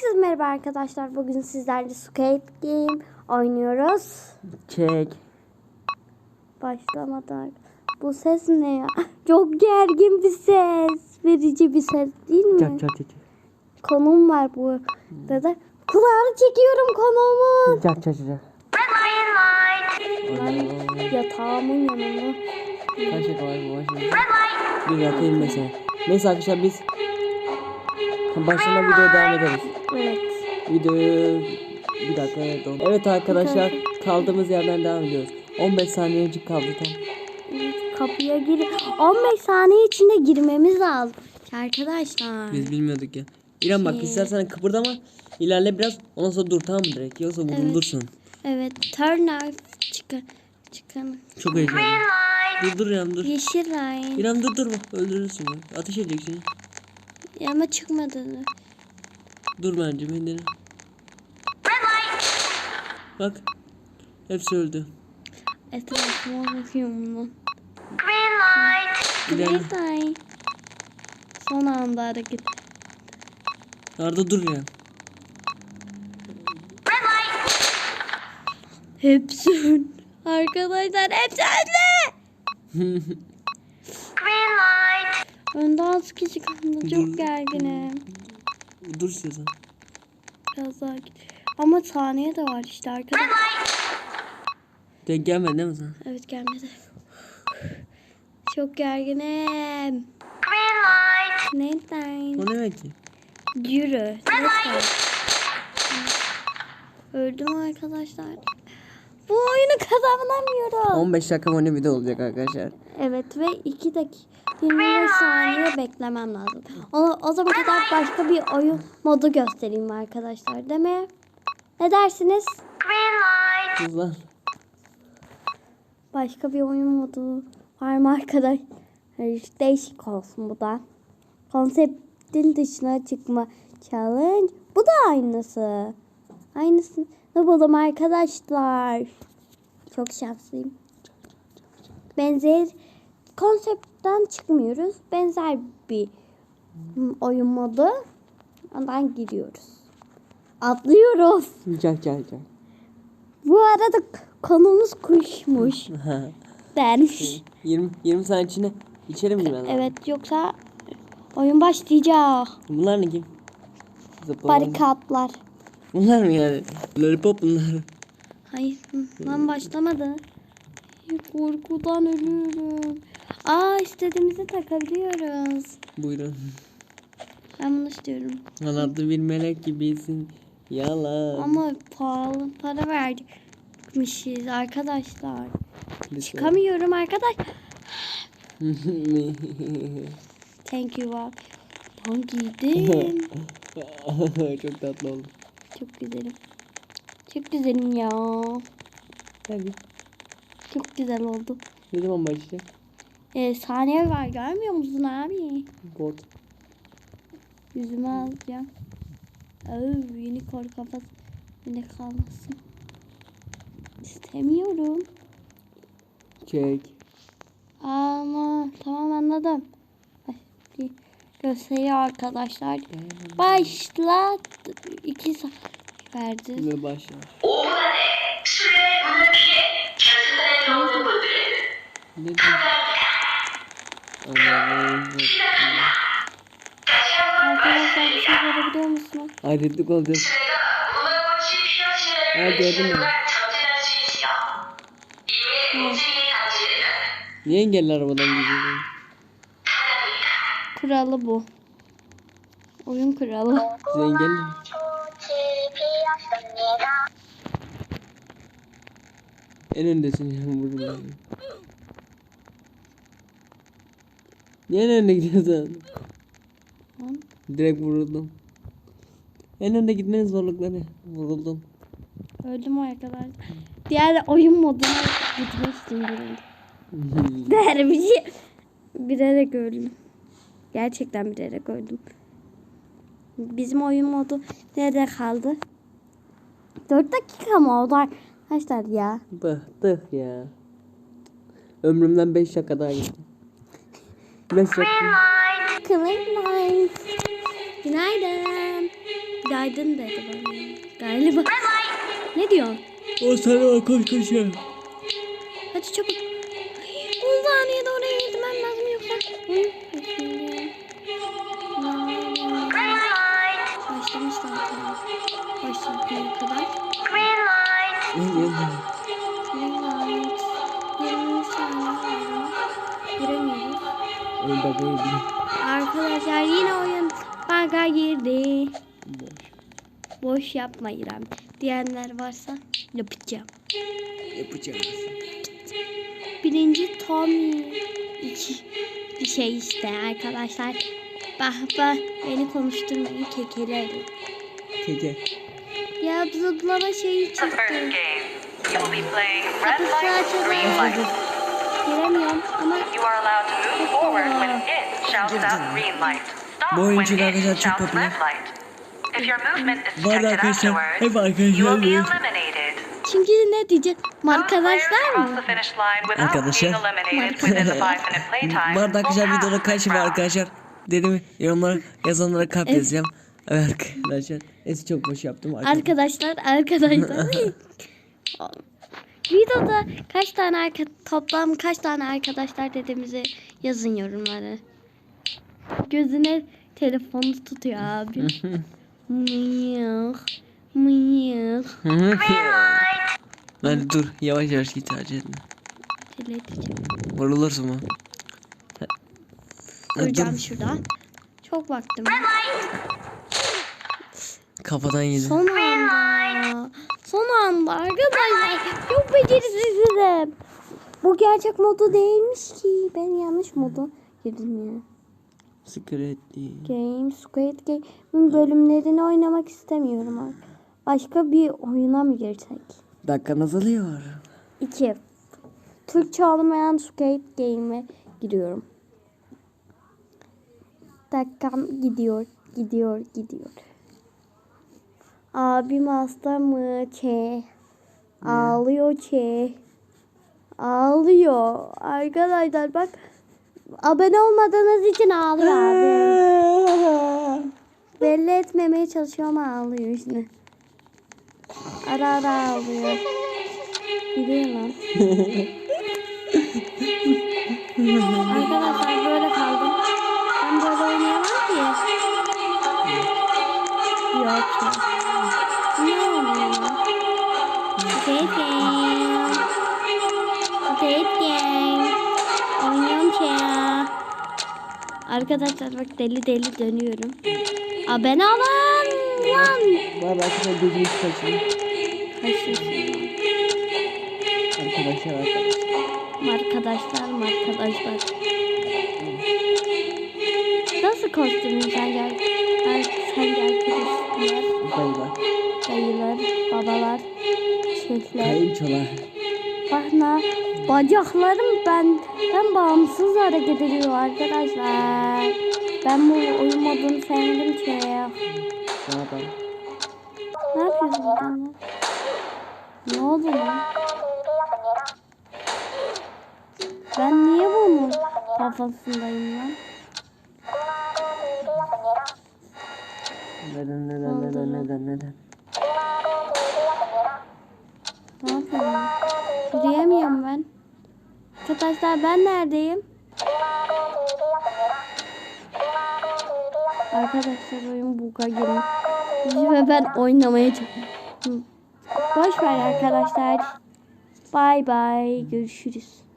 Herkese merhaba arkadaşlar. Bugün sizlerle Squid Game oynuyoruz. Çek. Başlamadan. Bu ses ne ya? Çok gergin bir ses. Verici bir ses değil mi? Çak çak çak. Konum var bu. Dede. Kulağını çekiyorum konumun. Çak çak çak. Ben yatağımın yanında. Kaç var bu? Bir yatayım mesela. Neyse arkadaşlar biz başlama videoya devam ederiz. Evet. Videoyu bir dakika evet oldu. Evet arkadaşlar kaldığımız yerden devam ediyoruz. 15 saniyecik kaldı tam. Kapıya gir. 15 saniye içinde girmemiz lazım. Arkadaşlar. Biz bilmiyorduk ya. İrem bak Şey. istersen kıpırdama. İlerle biraz ondan sonra dur tamam mı direkt yoksa vurulursun. Evet. Turn off. Çıkın. Çıkın. Çok heyecanlı. Dur dur İrem dur. Yeşil line. İrem dur dur öldürürsün. Ateş edecek seni. Ama çıkmadı. Dur bence beni. Bak. Hepsi öldü. Etrafıma bakıyorum lan. İlerle. Neyse. Son anda hareket. Arda dur ya. Hepsi öldü. Arkadaşlar hepsi öldü. Önde az kişi kaldı. Çok gerginim. dur istiyorsan. Biraz daha git. Ama saniye de var işte arkadaşlar. Denk gelmedi değil mi sana? Evet gelmedi. Çok gerginim. Neden? O ne demek ki? Yürü. Lütfen. Öldüm arkadaşlar. Bu oyunu kazanamıyorum. 15 dakika boyunca video olacak arkadaşlar. Evet ve 2 dakika 25 saniye beklemem lazım. O, o zaman kadar başka bir oyun modu göstereyim arkadaşlar değil mi? Ne dersiniz? Lan. Başka bir oyun modu var mı arkadaş? Hayır, Değişik olsun bu da. Konseptin dışına çıkma challenge. Bu da aynısı. Aynısını buldum arkadaşlar. Çok şanslıyım. Benzer konseptten çıkmıyoruz. Benzer bir oyun modu. Ondan giriyoruz. Atlıyoruz. Çak çak çak. Bu arada konumuz kuşmuş. Dermiş. 20 20 saniye içinde içeri mi lazım? Evet yoksa oyun başlayacak. Bunlar ne kim? Zıplama. Barikatlar. Bunlar mı yani? Lollipop bunlar. Hayır lan başlamadı. Korkudan ölüyorum. Aa istediğimizi takabiliyoruz. Buyurun. Ben bunu istiyorum. Kanatlı bir melek gibisin. Yalan. Ama pahalı para vermişiz arkadaşlar. Lütfen. Çıkamıyorum arkadaş. Thank you abi. Ben giydim. Çok tatlı oldu. Çok güzelim. Çok güzelim ya. Tabii. Çok güzel oldu. Ne zaman başlayacak? e, saniye var görmüyor musun abi? Gördüm. Yüzüme alacağım. Öv unicorn kafası bile kalmasın. İstemiyorum. Çek. Ama tamam anladım. Gösteriyor arkadaşlar. Başlat. İki saat verdi. Ne başlar? Ne? Arkadaşlar bir şey görebiliyor musunuz? Ayrıtlık olacağız. Ha gördüm ben. Ha. Niye engelli arabadan gidiyorsun? Kuralı bu. Oyun kuralı. Size engelli. En öndesin ya vurdum ben. Niye en önde gidiyorsun? Direkt vuruldum. En önde gitmenin zorlukları. Vuruldum. Öldüm arkadaşlar. Diğer oyun moduna gitmek istiyorum. Dermişi. Bilerek öldüm. Gerçekten bilerek öldüm. Bizim oyun modu nerede kaldı? 4 dakika mı oldu arkadaşlar ya? Bıktık ya. Ömrümden 5 dakika daha gitti. 5 dakika. Good night. Günaydın. Günaydın dedi bana. Galiba. Ne diyorsun? O sana koş koş ya. Hadi çabuk. 10 saniyede oraya gitmem lazım yoksa. Green light. Başlamış zaten. Başlayana kadar. Green light. Oyun da böyle. Arkadaşlar yine oyun baga girdi. Boş yapma İrem. Diyenler varsa yapacağım. Yapacağız. Birinci Tommy. İki bir şey işte arkadaşlar. Bah bah beni konuşturmayın kekelerim. Keke. Ya zıplama şeyi çıktı. Kapısı light, Giremiyorum ama You are allowed to move forward when it shouts out green light. Stop Bu when oyuncular arkadaşlar it çok shouts popüler. red light. If your movement is Var detected arkadaşlar, afterwards, hep arkadaşlar you will be diyor. eliminated. çünkü ne diyecek? Arkadaşlar mı? cross the finish line without Arkadaşlar. being eliminated within the five minute playtime. Bu arada arkadaşlar videoda kaç var arkadaşlar? Dedim yorumlara yazanlara kalp Evet. yazacağım. Evet arkadaşlar. Neyse çok boş yaptım. Arkadaşlar arkadaşlar. Videoda kaç tane arka, toplam kaç tane arkadaşlar dediğimizi yazın yorumlara. Gözüne telefonu tutuyor abi. Mıyık. Mıyık. Hadi dur yavaş yavaş git acele etme. Vurulursun mu? Dur. şurada. Çok vaktim var. Kafadan yedi. Son anda. Son anda arkadaşlar. Çok becerisizim. Bu gerçek modu değilmiş ki. Ben yanlış modu girdim ya. Değil. Game, Squid Game'in bölümlerini oynamak istemiyorum artık. Başka bir oyuna mı girsek? Dakika azalıyor. 2. Türkçe olmayan Squid Game'e giriyorum. Dakikam gidiyor, gidiyor, gidiyor. Abim hasta mı? Çe. Ağlıyor çe. Ağlıyor. Arkadaşlar bak. Abone olmadığınız için ağlıyor abim. Belli etmemeye çalışıyor ama ağlıyor işte. Ara ara ağlıyor. Gidiyor lan. Arkadaşlar böyle kaldım. Ben böyle oynayamam ki. Yok ya. Arkadaşlar bak deli deli dönüyorum. Abone olun. Lan. Var arkadaşlar gözümü kaçırın. Kaçıyorsun. Arkadaşlar arkadaşlar. Arkadaşlar arkadaşlar. Nasıl kostümün sence? Ben sence arkadaşlar, Dayılar. dayılar, babalar, çiftler. Kayınçolar. Bana bacaklarım ben ben bağımsız hareket ediyor arkadaşlar. Ben bu oyun modunu sevmedim ki. Ne yapalım? Ne yapıyorsun sen? Ne oldu lan? Ben niye bunun kafasındayım lan? Neden neden neden neden neden? Ne yapıyorum lan? Yürüyemiyorum ben. Arkadaşlar ben neredeyim? Arkadaşlar oyun buga girmiş. Ve ben oynamaya çalışıyorum. Boş ver arkadaşlar. Bay bay. Görüşürüz.